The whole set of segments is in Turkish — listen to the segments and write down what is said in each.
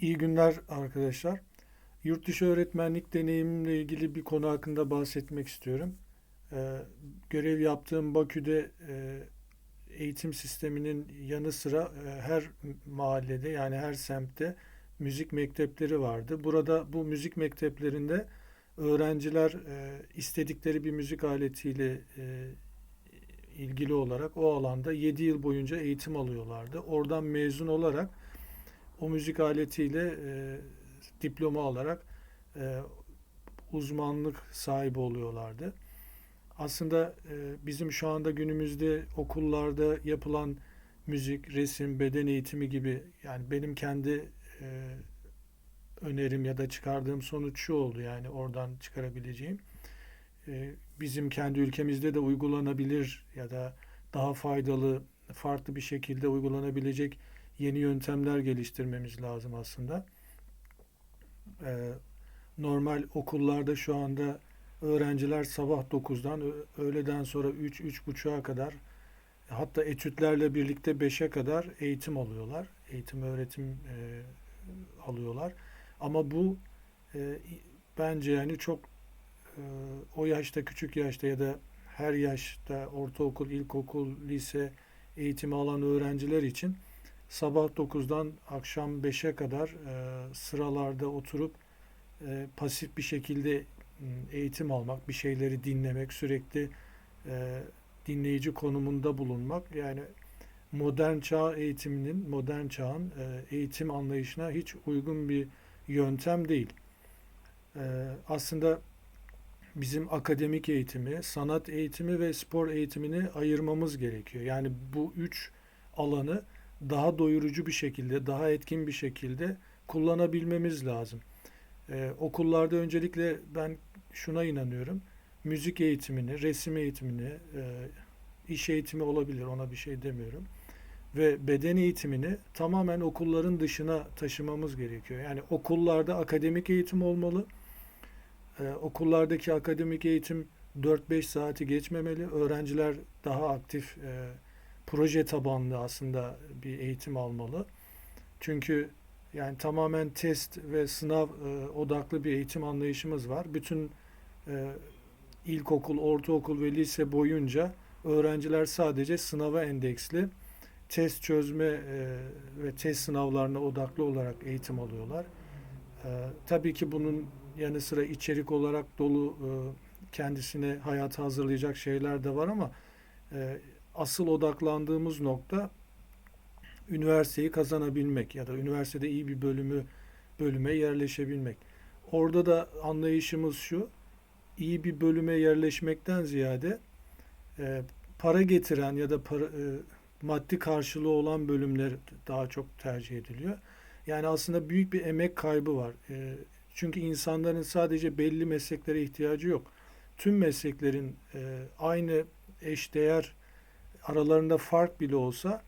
İyi günler arkadaşlar. Yurt dışı öğretmenlik deneyimimle ilgili bir konu hakkında bahsetmek istiyorum. Ee, görev yaptığım Bakü'de e, eğitim sisteminin yanı sıra e, her mahallede yani her semtte müzik mektepleri vardı. Burada bu müzik mekteplerinde öğrenciler e, istedikleri bir müzik aletiyle e, ilgili olarak o alanda 7 yıl boyunca eğitim alıyorlardı. Oradan mezun olarak o müzik aletiyle e, diploma alarak e, uzmanlık sahibi oluyorlardı. Aslında e, bizim şu anda günümüzde okullarda yapılan müzik, resim, beden eğitimi gibi yani benim kendi e, önerim ya da çıkardığım sonuç şu oldu yani oradan çıkarabileceğim. E, bizim kendi ülkemizde de uygulanabilir ya da daha faydalı, farklı bir şekilde uygulanabilecek yeni yöntemler geliştirmemiz lazım aslında. Ee, normal okullarda şu anda öğrenciler sabah 9'dan ö- öğleden sonra 3-3.30'a kadar hatta etütlerle birlikte 5'e kadar eğitim alıyorlar. Eğitim öğretim e, alıyorlar. Ama bu e, bence yani çok e, o yaşta küçük yaşta ya da her yaşta ortaokul, ilkokul, lise eğitimi alan öğrenciler için sabah 9'dan akşam 5'e kadar e, sıralarda oturup e, pasif bir şekilde m, eğitim almak, bir şeyleri dinlemek, sürekli e, dinleyici konumunda bulunmak yani modern çağ eğitiminin, modern çağın e, eğitim anlayışına hiç uygun bir yöntem değil. E, aslında bizim akademik eğitimi, sanat eğitimi ve spor eğitimini ayırmamız gerekiyor. Yani bu üç alanı daha doyurucu bir şekilde, daha etkin bir şekilde kullanabilmemiz lazım. Ee, okullarda öncelikle ben şuna inanıyorum. Müzik eğitimini, resim eğitimini, e, iş eğitimi olabilir ona bir şey demiyorum. Ve beden eğitimini tamamen okulların dışına taşımamız gerekiyor. Yani okullarda akademik eğitim olmalı. Ee, okullardaki akademik eğitim 4-5 saati geçmemeli. Öğrenciler daha aktif e, proje tabanlı aslında bir eğitim almalı. Çünkü yani tamamen test ve sınav e, odaklı bir eğitim anlayışımız var. Bütün e, ilkokul, ortaokul ve lise boyunca öğrenciler sadece sınava endeksli test çözme e, ve test sınavlarına odaklı olarak eğitim alıyorlar. E, tabii ki bunun yanı sıra içerik olarak dolu e, kendisine hayata hazırlayacak şeyler de var ama e, asıl odaklandığımız nokta üniversiteyi kazanabilmek ya da üniversitede iyi bir bölümü bölüme yerleşebilmek. Orada da anlayışımız şu, iyi bir bölüme yerleşmekten ziyade e, para getiren ya da para, e, maddi karşılığı olan bölümler daha çok tercih ediliyor. Yani aslında büyük bir emek kaybı var. E, çünkü insanların sadece belli mesleklere ihtiyacı yok. Tüm mesleklerin e, aynı eşdeğer aralarında fark bile olsa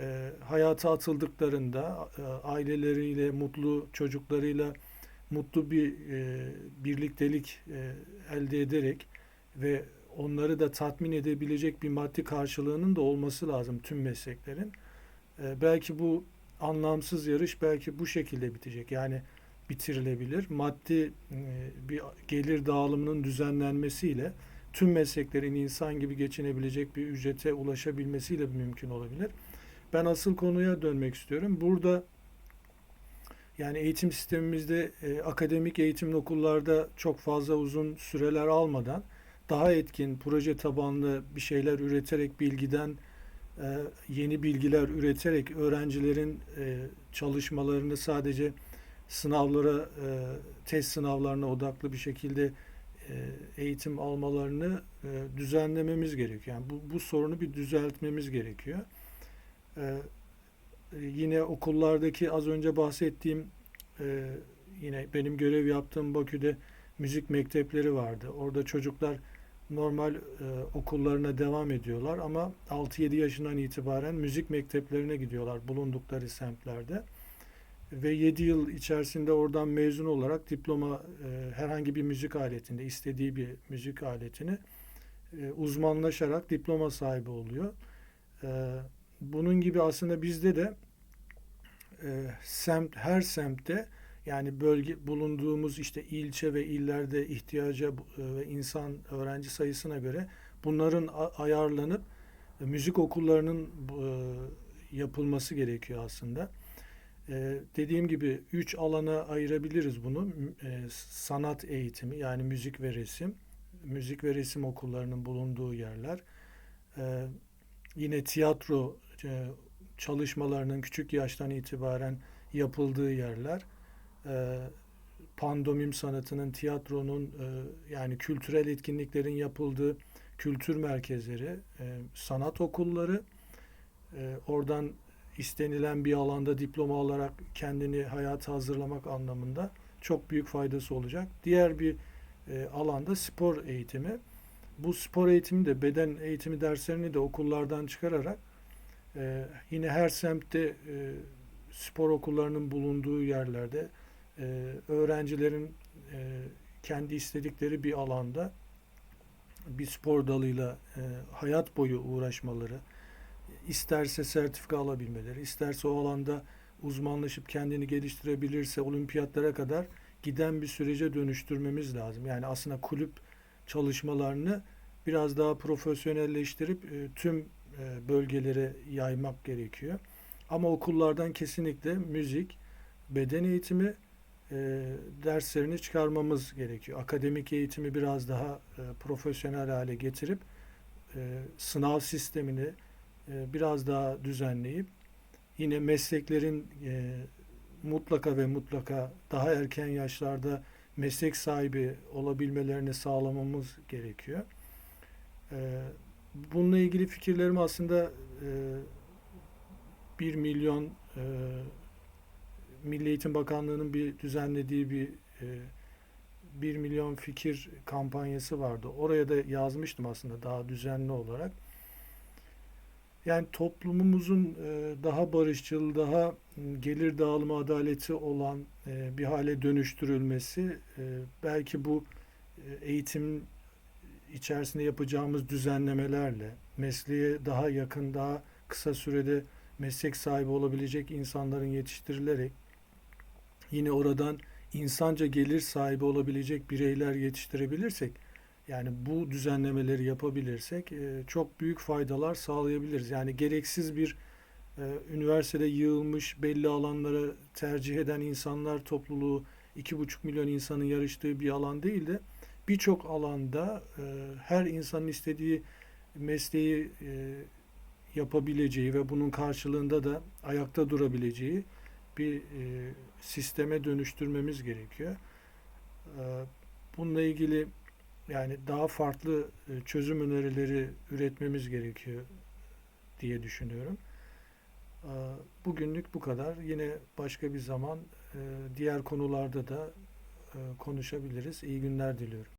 e, hayata atıldıklarında e, aileleriyle, mutlu çocuklarıyla mutlu bir e, birliktelik e, elde ederek ve onları da tatmin edebilecek bir maddi karşılığının da olması lazım tüm mesleklerin. E, belki bu anlamsız yarış belki bu şekilde bitecek. Yani bitirilebilir. Maddi e, bir gelir dağılımının düzenlenmesiyle tüm mesleklerin insan gibi geçinebilecek bir ücrete ulaşabilmesiyle mümkün olabilir. Ben asıl konuya dönmek istiyorum. Burada yani eğitim sistemimizde e, akademik eğitim okullarda çok fazla uzun süreler almadan daha etkin, proje tabanlı bir şeyler üreterek bilgiden e, yeni bilgiler üreterek öğrencilerin e, çalışmalarını sadece sınavlara, e, test sınavlarına odaklı bir şekilde eğitim almalarını e, düzenlememiz gerekiyor. Yani bu, bu sorunu bir düzeltmemiz gerekiyor. E, yine okullardaki az önce bahsettiğim yine benim görev yaptığım Bakü'de müzik mektepleri vardı. Orada çocuklar normal okullarına devam ediyorlar ama 6-7 yaşından itibaren müzik mekteplerine gidiyorlar bulundukları semtlerde ve 7 yıl içerisinde oradan mezun olarak diploma e, herhangi bir müzik aletinde istediği bir müzik aletini e, uzmanlaşarak diploma sahibi oluyor. E, bunun gibi aslında bizde de e, semt her semtte yani bölge bulunduğumuz işte ilçe ve illerde ihtiyaca e, ve insan öğrenci sayısına göre bunların ayarlanıp e, müzik okullarının e, yapılması gerekiyor aslında. E, dediğim gibi üç alana ayırabiliriz bunu. M- e, sanat eğitimi yani müzik ve resim, müzik ve resim okullarının bulunduğu yerler. E, yine tiyatro e, çalışmalarının küçük yaştan itibaren yapıldığı yerler. E, pandomim sanatının, tiyatronun e, yani kültürel etkinliklerin yapıldığı kültür merkezleri, e, sanat okulları, e, oradan istenilen bir alanda diploma alarak kendini hayata hazırlamak anlamında çok büyük faydası olacak. Diğer bir e, alanda spor eğitimi. Bu spor eğitimi de beden eğitimi derslerini de okullardan çıkararak e, yine her semtte e, spor okullarının bulunduğu yerlerde e, öğrencilerin e, kendi istedikleri bir alanda bir spor dalıyla e, hayat boyu uğraşmaları, isterse sertifika alabilmeleri, isterse o alanda uzmanlaşıp kendini geliştirebilirse olimpiyatlara kadar giden bir sürece dönüştürmemiz lazım. Yani aslında kulüp çalışmalarını biraz daha profesyonelleştirip e, tüm e, bölgelere yaymak gerekiyor. Ama okullardan kesinlikle müzik, beden eğitimi e, derslerini çıkarmamız gerekiyor. Akademik eğitimi biraz daha profesyonel hale getirip sınav sistemini biraz daha düzenleyip yine mesleklerin e, mutlaka ve mutlaka daha erken yaşlarda meslek sahibi olabilmelerini sağlamamız gerekiyor. E, bununla ilgili fikirlerim aslında e, 1 milyon e, Milli Eğitim Bakanlığı'nın bir düzenlediği bir e, 1 milyon fikir kampanyası vardı. Oraya da yazmıştım aslında daha düzenli olarak. Yani toplumumuzun e, daha barışçıl, daha gelir dağılımı adaleti olan e, bir hale dönüştürülmesi e, belki bu e, eğitim içerisinde yapacağımız düzenlemelerle mesleğe daha yakın, daha kısa sürede meslek sahibi olabilecek insanların yetiştirilerek yine oradan insanca gelir sahibi olabilecek bireyler yetiştirebilirsek yani bu düzenlemeleri yapabilirsek e, çok büyük faydalar sağlayabiliriz. Yani gereksiz bir e, üniversitede yığılmış belli alanları tercih eden insanlar topluluğu iki buçuk milyon insanın yarıştığı bir alan değil de birçok alanda e, her insanın istediği mesleği yapabileceği ve bunun karşılığında da ayakta durabileceği bir sisteme dönüştürmemiz gerekiyor. Bununla ilgili yani daha farklı e, çözüm önerileri üretmemiz gerekiyor diye düşünüyorum. Bugünlük bu kadar. Yine başka bir zaman e, diğer konularda da e, konuşabiliriz. İyi günler diliyorum.